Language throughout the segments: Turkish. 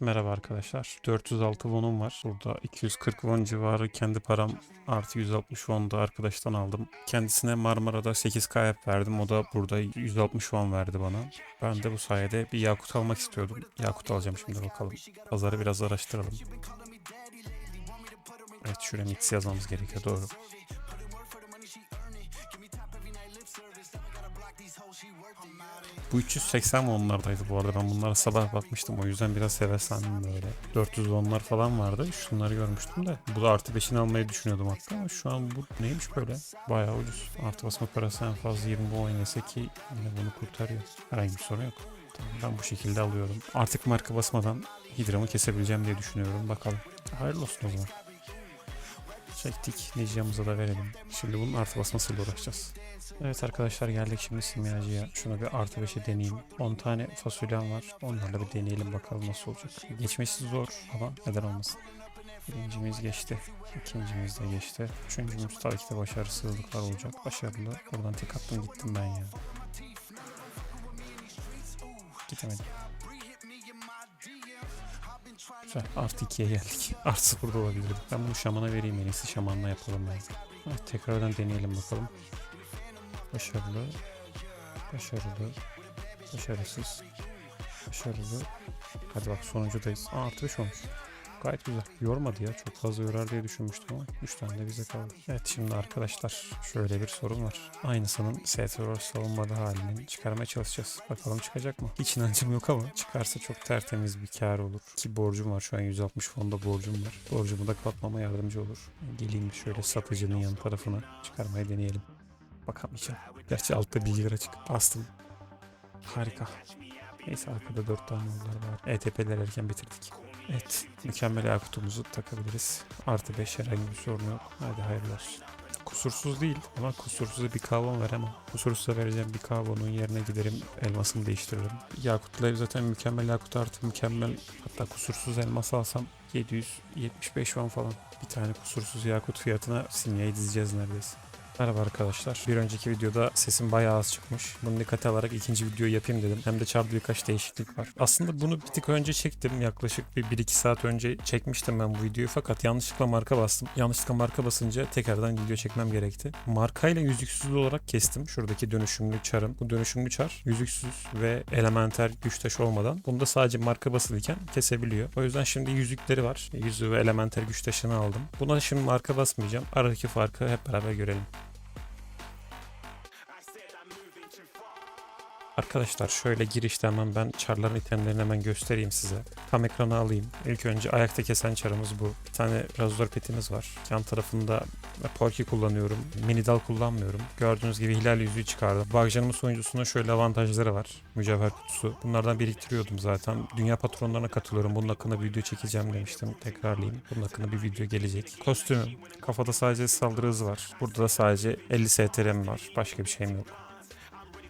Merhaba arkadaşlar. 406 won'um var. Burada 240 won civarı kendi param artı 160 won da arkadaştan aldım. Kendisine Marmara'da 8k app verdim. O da burada 160 won verdi bana. Ben de bu sayede bir yakut almak istiyordum. Yakut alacağım şimdi bakalım. Pazarı biraz araştıralım. Evet şuraya mix yazmamız gerekiyor doğru. Bu 380 wonlardaydı bu arada. Ben bunlara sabah bakmıştım. O yüzden biraz heveslendim böyle. 400 wonlar falan vardı. Şunları görmüştüm de. Bu da artı 5'ini almayı düşünüyordum hatta. Ama şu an bu neymiş böyle? Bayağı ucuz. Artı basma parası en fazla 20 won oynasa ki yine bunu kurtarıyor. Herhangi bir sorun yok. Ben bu şekilde alıyorum. Artık marka basmadan hidramı kesebileceğim diye düşünüyorum. Bakalım. Hayırlı olsun o zaman. Çektik. Neciyamıza da verelim. Şimdi bunun artı basmasıyla uğraşacağız. Evet arkadaşlar geldik şimdi simyacıya. Şuna bir artı 5'e deneyeyim. 10 tane fasulyem var. Onlarla bir deneyelim bakalım nasıl olacak. Geçmesi zor ama neden olmasın. Birincimiz geçti. İkincimiz de geçti. Üçüncümüz tabii ki de başarısızlıklar olacak. Başarılı. Buradan tek attım gittim ben ya. Gidemedim. Güzel. Artı 2'ye geldik. Artı 0 da olabilirdi. Ben bunu şamana vereyim en iyisi. Şamanla yapalım ben. Tekrardan deneyelim bakalım. Başarılı. Başarılı. Başarısız. Başarılı. Hadi bak sonuncudayız. Aa artı 5 olmuş. Gayet güzel. Yormadı ya. Çok fazla yorar diye düşünmüştüm ama 3 tane de bize kaldı. Evet şimdi arkadaşlar şöyle bir sorun var. Aynısının STR savunmalı halini çıkarmaya çalışacağız. Bakalım çıkacak mı? Hiç inancım yok ama çıkarsa çok tertemiz bir kar olur. Ki borcum var. Şu an 160 fonda borcum var. Borcumu da kapatmama yardımcı olur. Geleyim şöyle satıcının yan tarafına çıkarmayı deneyelim. Bakamayacağım. Gerçi altta bilgiler açık. Bastım. Harika. Neyse arkada 4 tane yollar var. ETP'ler erken bitirdik. Evet. Mükemmel yakutumuzu takabiliriz. Artı 5 herhangi bir sorun yok. Hadi hayırlı olsun. Kusursuz değil ama kusursuz bir kavon ver ama kusursuza vereceğim bir kavonun yerine giderim elmasını değiştiririm. Yakutları zaten mükemmel yakut artı mükemmel hatta kusursuz elmas alsam 775 won falan. Bir tane kusursuz yakut fiyatına simyayı dizeceğiz neredeyse. Merhaba arkadaşlar. Bir önceki videoda sesim bayağı az çıkmış. Bunu dikkate alarak ikinci videoyu yapayım dedim. Hem de çarpı birkaç değişiklik var. Aslında bunu bir tık önce çektim. Yaklaşık bir 1-2 saat önce çekmiştim ben bu videoyu. Fakat yanlışlıkla marka bastım. Yanlışlıkla marka basınca tekrardan video çekmem gerekti. Markayla yüzüksüz olarak kestim. Şuradaki dönüşümlü çarın. Bu dönüşümlü çar yüzüksüz ve elementer güç taşı olmadan. Bunda sadece marka basılıyken kesebiliyor. O yüzden şimdi yüzükleri var. Yüzüğü ve elementer güç taşını aldım. Buna şimdi marka basmayacağım. Aradaki farkı hep beraber görelim. Arkadaşlar şöyle girişte hemen ben çarların itemlerini hemen göstereyim size. Tam ekrana alayım. İlk önce ayakta kesen çarımız bu. Bir tane razor petimiz var. Yan tarafında Porky kullanıyorum. Mini dal kullanmıyorum. Gördüğünüz gibi hilal yüzüğü çıkardım. Bağcanımın sonuncusunda şöyle avantajları var. Mücevher kutusu. Bunlardan biriktiriyordum zaten. Dünya patronlarına katılıyorum. Bunun hakkında bir video çekeceğim demiştim. Tekrarlayayım. Bunun hakkında bir video gelecek. Kostümüm. Kafada sadece saldırı hızı var. Burada da sadece 50 STR'm var. Başka bir şeyim yok.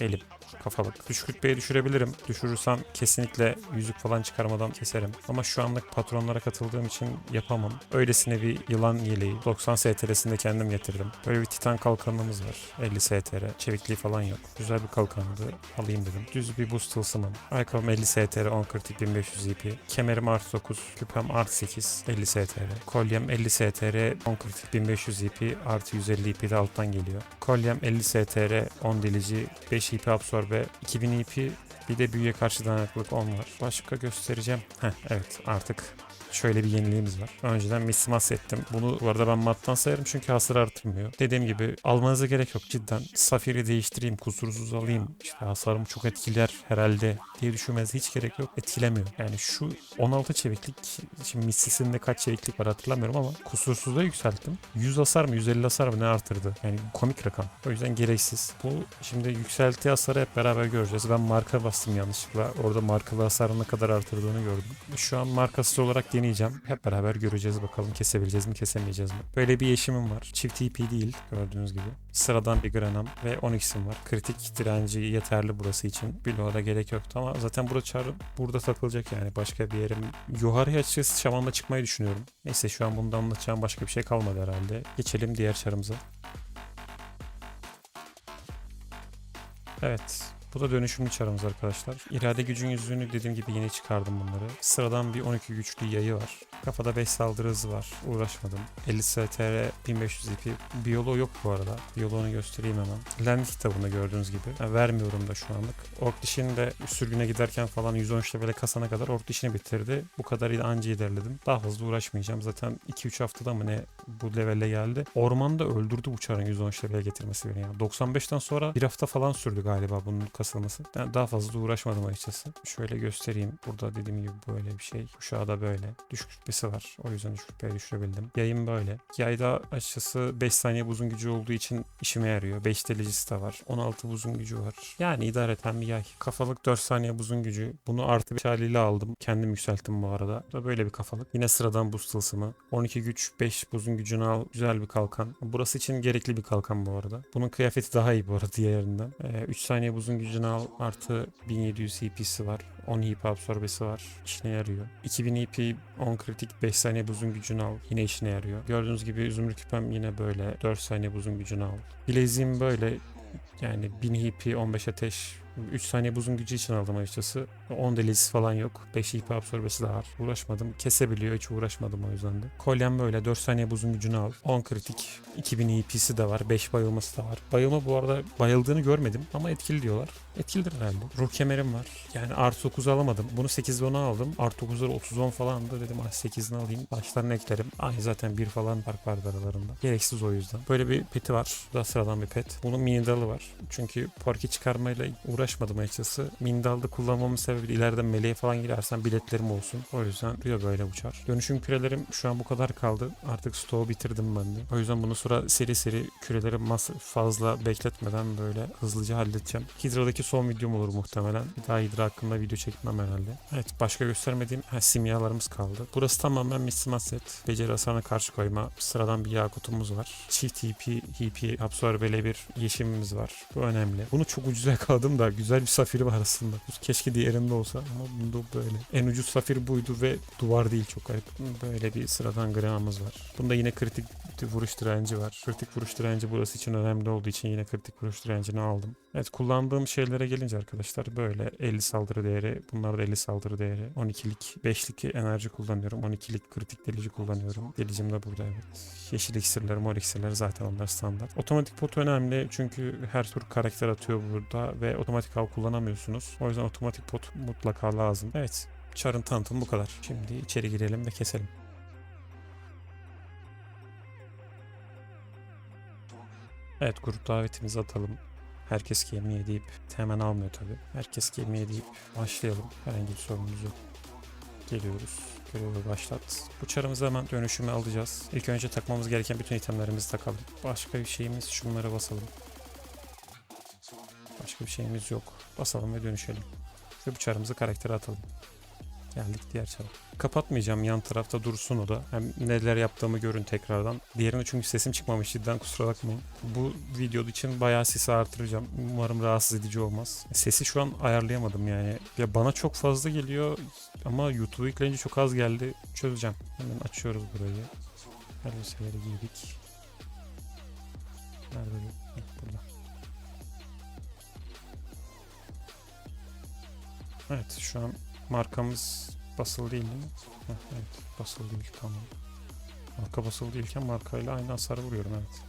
Elim kafalık. Düşük rütbeye düşürebilirim. Düşürürsem kesinlikle yüzük falan çıkarmadan keserim. Ama şu anlık patronlara katıldığım için yapamam. Öylesine bir yılan yeleği. 90 STR'sini de kendim getirdim. Böyle bir titan kalkanımız var. 50 STR. Çevikliği falan yok. Güzel bir kalkandı. Alayım dedim. Düz bir boost tılsımım. Ayakkabım 50 STR 10 kritik 1500 EP. Kemerim artı 9. Küpem artı 8. 50 STR. Kolyem 50 STR 10 kritik 1500 EP artı 150 EP de alttan geliyor. Kolyem 50 STR 10 delici 5 EP absorbe 2000 EP bir de büyüye karşı dayanıklılık 10 var. Başka göstereceğim. Heh, evet artık şöyle bir yeniliğimiz var. Önceden mismas ettim. Bunu bu arada ben mattan sayarım çünkü hasar artırmıyor. Dediğim gibi almanıza gerek yok cidden. Safiri değiştireyim, kusursuz alayım. İşte hasarımı çok etkiler herhalde diye düşünmenize hiç gerek yok. Etkilemiyor. Yani şu 16 çeviklik, şimdi missisinde kaç çeviklik var hatırlamıyorum ama kusursuzda yükselttim. 100 hasar mı 150 hasar mı ne artırdı? Yani komik rakam. O yüzden gereksiz. Bu şimdi yükselttiği hasarı hep beraber göreceğiz. Ben marka bastım yanlışlıkla. Orada markalı hasarın ne kadar artırdığını gördüm. Şu an markasız olarak deneyeceğim. Hep beraber göreceğiz bakalım kesebileceğiz mi kesemeyeceğiz mi. Böyle bir yeşimim var. Çift EP değil gördüğünüz gibi. Sıradan bir granam ve 12'sim var. Kritik direnci yeterli burası için. Bloğa da gerek yoktu ama zaten burada çağrı burada takılacak yani. Başka bir yerim. Yukarıya açıkçası şamanla çıkmayı düşünüyorum. Neyse şu an bunda anlatacağım başka bir şey kalmadı herhalde. Geçelim diğer çarımıza. Evet. Bu da dönüşümlü çarımız arkadaşlar. İrade gücün yüzüğünü dediğim gibi yeni çıkardım bunları. Sıradan bir 12 güçlü yayı var. Kafada 5 saldırı hızı var. Uğraşmadım. 50 STR 1500 IP. Biyoloğu yok bu arada. Biyoloğunu göstereyim hemen. Land kitabında gördüğünüz gibi. Ha, vermiyorum da şu anlık. Ork dişini de sürgüne giderken falan 113 levele kasana kadar ork dişini bitirdi. Bu kadarıyla anca ilerledim. Daha fazla uğraşmayacağım. Zaten 2-3 haftada mı ne bu levelle geldi. Ormanda öldürdü bu çarın 113 levele getirmesi beni. Yani 95'ten sonra bir hafta falan sürdü galiba bunun kasılması. Ben daha fazla uğraşmadım açıkçası. Şöyle göstereyim. Burada dediğim gibi böyle bir şey. Kuşağı da böyle. Düşük rütbesi var. O yüzden düşük rütbeye düşürebildim. Yayın böyle. Yayda açıkçası 5 saniye buzun gücü olduğu için işime yarıyor. 5 delicisi de var. 16 buzun gücü var. Yani idare eden bir yay. Kafalık 4 saniye buzun gücü. Bunu artı 5 haliyle aldım. Kendim yükselttim bu arada. Bu da böyle bir kafalık. Yine sıradan buz tılsımı. 12 güç 5 buzun gücünü al. Güzel bir kalkan. Burası için gerekli bir kalkan bu arada. Bunun kıyafeti daha iyi bu arada diğerinden. Ee, 3 saniye buzun gücünü al. Artı 1700 CP'si var. 10 hip absorbesi var. İşine yarıyor. 2000 EP 10 kritik 5 saniye buzun gücünü al. Yine işine yarıyor. Gördüğünüz gibi zümrüt küpem yine böyle. 4 saniye buzun gücünü al. Bileziğim böyle. Yani 1000 HP 15 ateş 3 saniye buzun gücü için aldım açıkçası. 10 delisi falan yok. 5 HP absorbesi de var. Uğraşmadım. Kesebiliyor. Hiç uğraşmadım o yüzden de. Kolyem böyle. 4 saniye buzun gücünü al. 10 kritik. 2000 EP'si de var. 5 bayılması da var. Bayılma bu arada bayıldığını görmedim ama etkili diyorlar. Etkilidir herhalde. Ruh kemerim var. Yani artı 9 alamadım. Bunu 8 ve 10'a aldım. Artı 9'ları 30 10 falan da dedim ah 8'ini alayım. Başlarını eklerim. Aynı zaten bir falan fark vardı aralarında. Gereksiz o yüzden. Böyle bir peti var. Bu da sıradan bir pet. Bunun mini dalı var. Çünkü porki çıkarmayla uğraşmadım açıkçası. Mini dalda kullanmamın sebebi de ileride meleğe falan girersem biletlerim olsun. O yüzden diyor böyle uçar. Dönüşüm kürelerim şu an bu kadar kaldı. Artık stoğu bitirdim ben de. O yüzden bunu sonra seri seri küreleri fazla bekletmeden böyle hızlıca halledeceğim. Hidra'daki son videom olur muhtemelen. Bir daha Hidra hakkında video çekmem herhalde. Evet başka göstermediğim ha, simyalarımız kaldı. Burası tamamen mismat set. Beceri hasarına karşı koyma. Sıradan bir yakutumuz var. Çift HP, HP absorbeli bir yeşimimiz var. Bu önemli. Bunu çok ucuza yakaladım da güzel bir safiri var aslında. Keşke diğerinde olsa ama bunda böyle. En ucuz safir buydu ve duvar değil çok garip. Böyle bir sıradan gramımız var. Bunda yine kritik vuruş direnci var. Kritik vuruş direnci burası için önemli olduğu için yine kritik vuruş direncini aldım. Evet kullandığım şeylere gelince arkadaşlar böyle 50 saldırı değeri. Bunlar da 50 saldırı değeri. 12'lik 5'lik enerji kullanıyorum. 12'lik kritik delici kullanıyorum. Delicim de burada evet. Yeşil iksirler, mor iksirler zaten onlar standart. Otomatik pot önemli çünkü her tur karakter atıyor burada ve otomatik av kullanamıyorsunuz. O yüzden otomatik pot mutlaka lazım. Evet. Çarın tanıtımı bu kadar. Şimdi içeri girelim ve keselim. Evet grup davetimizi atalım. Herkes gemiye deyip hemen almıyor tabi. Herkes gemiye deyip başlayalım. Herhangi bir sorunumuz yok. Geliyoruz. Görevi başlat. Bu çarımızı hemen dönüşüme alacağız. İlk önce takmamız gereken bütün itemlerimizi takalım. Başka bir şeyimiz şunlara basalım. Başka bir şeyimiz yok. Basalım ve dönüşelim. Ve bu çarımızı karaktere atalım. Geldik diğer çara. Kapatmayacağım yan tarafta dursun o da. Hem neler yaptığımı görün tekrardan. Diğerinde çünkü sesim çıkmamış cidden kusura bakmayın. Bu video için bayağı sesi artıracağım. Umarım rahatsız edici olmaz. Sesi şu an ayarlayamadım yani. Ya bana çok fazla geliyor ama YouTube'a yükleyince çok az geldi. Çözeceğim. Hemen açıyoruz burayı. Her listeleri giydik. Nerede bu? Burada. Evet şu an markamız basılı değil değil mi? Heh, evet basılı değil tamam. Marka basılı değilken markayla aynı hasarı vuruyorum evet.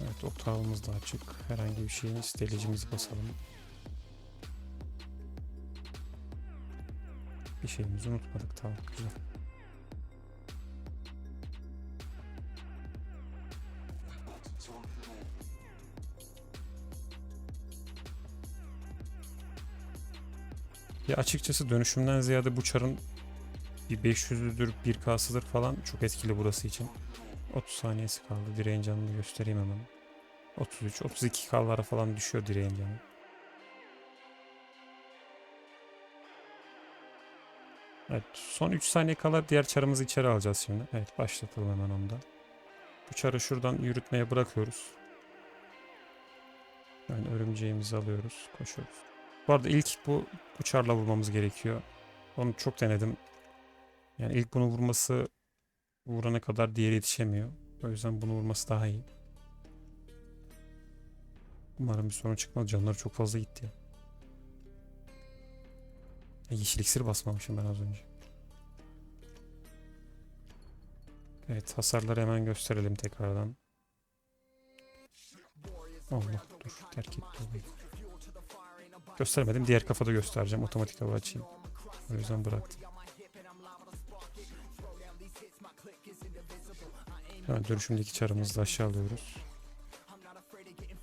Evet oktavımız da açık. Herhangi bir şeyimiz delicimizi basalım. Bir şeyimizi unutmadık tamam güzel. Ya açıkçası dönüşümden ziyade bu çarın bir 500'lüdür, 1K'sıdır falan çok etkili burası için. 30 saniyesi kaldı. Direğin canını göstereyim hemen. 33, 32 K'lara falan düşüyor direğin canı. Evet, son 3 saniye kala diğer çarımızı içeri alacağız şimdi. Evet, başlatalım hemen onu da. Bu çarı şuradan yürütmeye bırakıyoruz. Yani örümceğimizi alıyoruz, koşuyoruz. Bu arada ilk bu uçarla vurmamız gerekiyor. Onu çok denedim. Yani ilk bunu vurması vurana kadar diğeri yetişemiyor. O yüzden bunu vurması daha iyi. Umarım bir sorun çıkmaz. Canları çok fazla gitti ya. ya yeşil iksir basmamışım ben az önce. Evet hasarları hemen gösterelim tekrardan. Allah dur terk etti. Göstermedim. Diğer kafada göstereceğim. Otomatik hava açayım. O yüzden bıraktım. Hemen dönüşümdeki çarımızı da aşağı alıyoruz.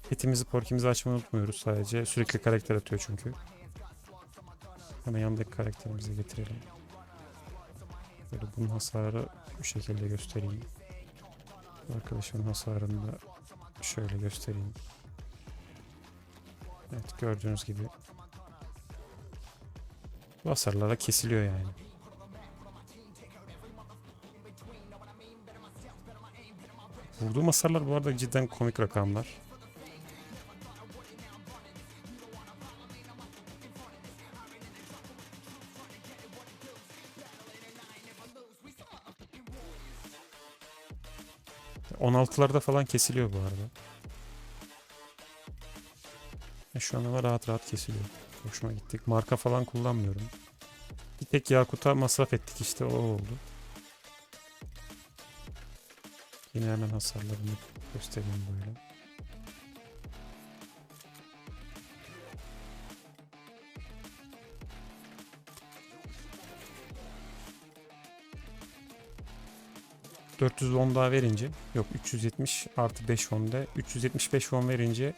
Petimizi, porkimizi açmayı unutmuyoruz sadece. Sürekli karakter atıyor çünkü. Hemen yanındaki karakterimizi getirelim. Böyle bunun hasarı bu şekilde göstereyim. Bu Arkadaşımın hasarını da şöyle göstereyim. Evet gördüğünüz gibi. Bu hasarlara kesiliyor yani. Vurduğum hasarlar bu arada cidden komik rakamlar. ...16'larda falan kesiliyor bu arada. E şu an ama rahat rahat kesiliyor. Hoşuma gittik. Marka falan kullanmıyorum. Bir tek Yakut'a masraf ettik işte o oldu. Yine hemen hasarlarını göstereyim böyle. ...410 daha verince... ...yok 370 artı 5 onda... ...375 won verince...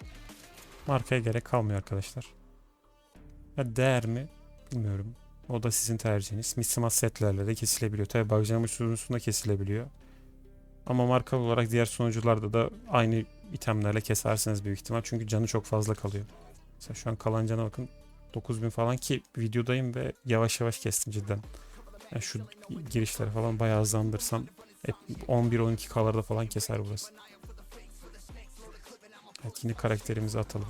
...markaya gerek kalmıyor arkadaşlar. Ha, değer mi? Bilmiyorum. O da sizin tercihiniz. Mislimat setlerle de kesilebiliyor. Tabi bagcamış sunucusunda kesilebiliyor. Ama marka olarak diğer sunucularda da aynı itemlerle kesersiniz büyük ihtimal. Çünkü canı çok fazla kalıyor. Mesela şu an kalan cana bakın. 9000 falan ki videodayım ve yavaş yavaş kestim cidden. Yani şu girişleri falan bayağı hızlandırsam hep 11-12K'larda falan keser burası. Evet yine karakterimizi atalım.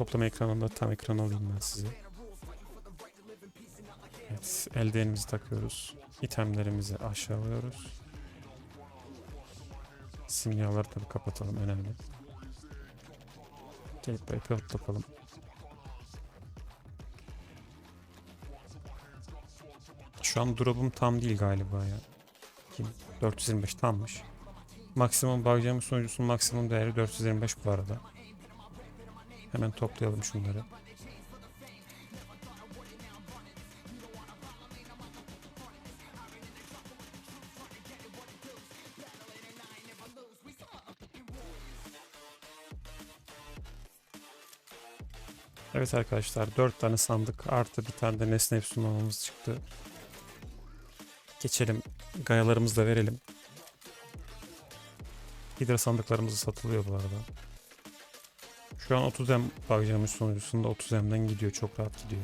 Toplama ekranında tam ekran alayım ben size. Evet, eldivenimizi takıyoruz. İtemlerimizi aşağılıyoruz. Simyaları tabi kapatalım önemli. Gelip böyle pilot. Şu an drop'um tam değil galiba ya. Kim? 425 tammış. Maksimum bağlayacağımız sonucusunun maksimum değeri 425 bu arada. Hemen toplayalım şunları. Evet arkadaşlar 4 tane sandık artı bir tane de nesne sunmamız çıktı. Geçelim. Gayalarımızı da verelim. Hidra sandıklarımız satılıyor bu arada. Şu an 30M bakacağımız sonucusunda 30M'den gidiyor. Çok rahat gidiyor.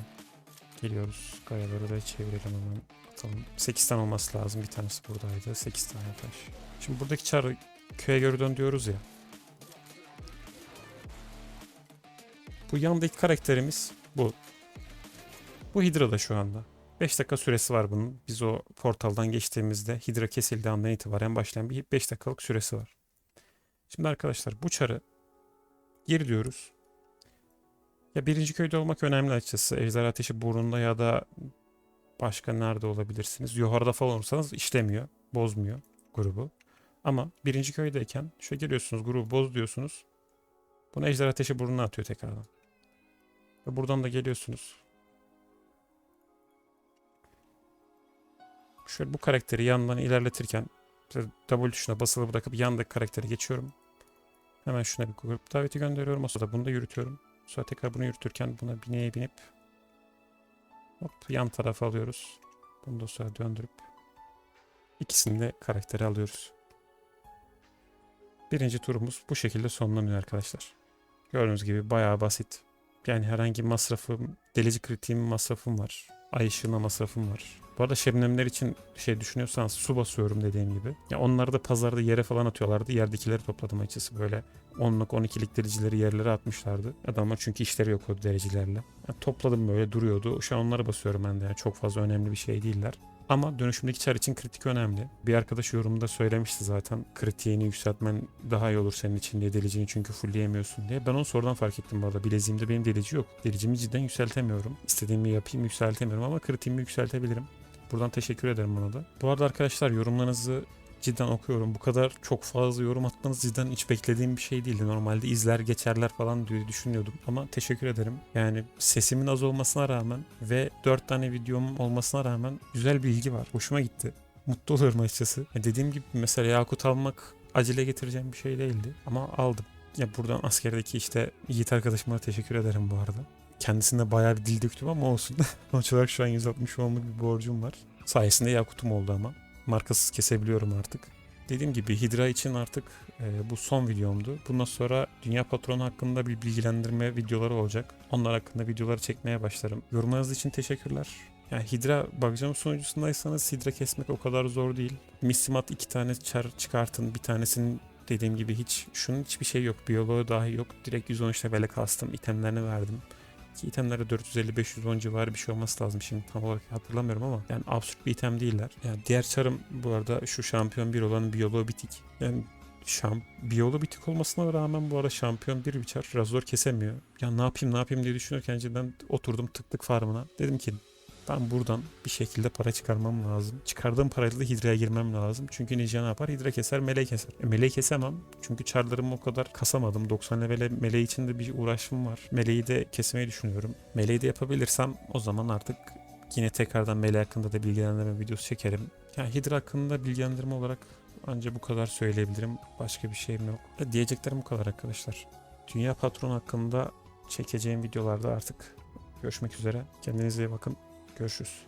Geliyoruz. Gayaları da çevirelim hemen. Atalım. 8 tane olması lazım. Bir tanesi buradaydı. 8 tane taş. Şimdi buradaki çarı köye geri dön diyoruz ya. Bu yandaki karakterimiz bu. Bu Hydra'da şu anda. 5 dakika süresi var bunun. Biz o portaldan geçtiğimizde Hydra kesildiği andan itibaren başlayan bir 5 dakikalık süresi var. Şimdi arkadaşlar bu çarı geri diyoruz. Ya birinci köyde olmak önemli açıkçası. Ejder Ateşi burnunda ya da başka nerede olabilirsiniz. Yukarıda falan olursanız işlemiyor. Bozmuyor grubu. Ama birinci köydeyken şöyle geliyorsunuz grubu boz diyorsunuz. Bunu Ejder Ateşi burnuna atıyor tekrardan. Ve buradan da geliyorsunuz. Şöyle bu karakteri yandan ilerletirken W tuşuna basılı bırakıp yandaki karakteri geçiyorum. Hemen şuna bir grup daveti gönderiyorum. O sırada bunu da yürütüyorum. Sonra tekrar bunu yürütürken buna bineye binip hop yan tarafa alıyoruz. Bunu da sonra döndürüp ikisini de karakteri alıyoruz. Birinci turumuz bu şekilde sonlanıyor arkadaşlar. Gördüğünüz gibi bayağı basit. Yani herhangi masrafım, delici kritiğim masrafım var. Ay ışığına masrafım var. Bu arada şebnemler için şey düşünüyorsanız su basıyorum dediğim gibi. Ya onları da pazarda yere falan atıyorlardı. Yerdekileri topladım açısı böyle 10'luk 12'lik dereceleri yerlere atmışlardı. Adamlar çünkü işleri yok o derecelerle. Yani topladım böyle duruyordu. Şu an onları basıyorum ben de. Yani çok fazla önemli bir şey değiller. Ama dönüşümdeki çar için kritik önemli. Bir arkadaş yorumda söylemişti zaten kritiğini yükseltmen daha iyi olur senin için diye delicini çünkü fullleyemiyorsun diye. Ben onu sonradan fark ettim bu arada. Bileziğimde benim delici yok. Delicimi cidden yükseltemiyorum. İstediğimi yapayım yükseltemiyorum ama kritiğimi yükseltebilirim. Buradan teşekkür ederim ona da. Bu arada arkadaşlar yorumlarınızı cidden okuyorum. Bu kadar çok fazla yorum atmanız cidden hiç beklediğim bir şey değildi. Normalde izler geçerler falan diye düşünüyordum. Ama teşekkür ederim. Yani sesimin az olmasına rağmen ve 4 tane videom olmasına rağmen güzel bir ilgi var. Hoşuma gitti. Mutlu oluyorum açıkçası. Ya dediğim gibi mesela Yakut almak acele getireceğim bir şey değildi. Ama aldım. Ya buradan askerdeki işte Yiğit arkadaşıma da teşekkür ederim bu arada. Kendisine bayağı bir dil döktüm ama olsun. Sonuç olarak şu an 160 wonluk bir borcum var. Sayesinde Yakut'um oldu ama markasız kesebiliyorum artık. Dediğim gibi Hydra için artık e, bu son videomdu. Bundan sonra Dünya Patronu hakkında bir bilgilendirme videoları olacak. Onlar hakkında videoları çekmeye başlarım. Yorumlarınız için teşekkürler. Yani Hydra bakacağım sonucundaysanız Hydra kesmek o kadar zor değil. Missimat iki tane çar çıkartın. Bir tanesinin dediğim gibi hiç şunun hiçbir şey yok. Biyoloğu dahi yok. Direkt 113 levele kastım. itemlerini verdim. Ki itemlere 450-510 civarı bir şey olması lazım şimdi tam olarak hatırlamıyorum ama yani absürt bir item değiller. Yani diğer çarım bu arada şu şampiyon 1 olan biyoloğu bitik. Yani şamp biyolu bitik olmasına rağmen bu arada şampiyon bir biçer. Razor kesemiyor. Ya ne yapayım ne yapayım diye düşünürken cidden oturdum tıklık farmına. Dedim ki ben buradan bir şekilde para çıkarmam lazım. Çıkardığım parayla da Hidra'ya girmem lazım. Çünkü Ninja ne yapar? Hidra keser, meleği keser. E, meleği kesemem. Çünkü çarlarımı o kadar kasamadım. 90 levele meleği için de bir uğraşım var. Meleği de kesmeyi düşünüyorum. Meleği de yapabilirsem o zaman artık yine tekrardan meleği hakkında da bilgilendirme videosu çekerim. Yani Hidra hakkında bilgilendirme olarak ancak bu kadar söyleyebilirim. Başka bir şeyim yok. E, diyeceklerim bu kadar arkadaşlar. Dünya Patron hakkında çekeceğim videolarda artık görüşmek üzere. Kendinize iyi bakın. Görüşürüz.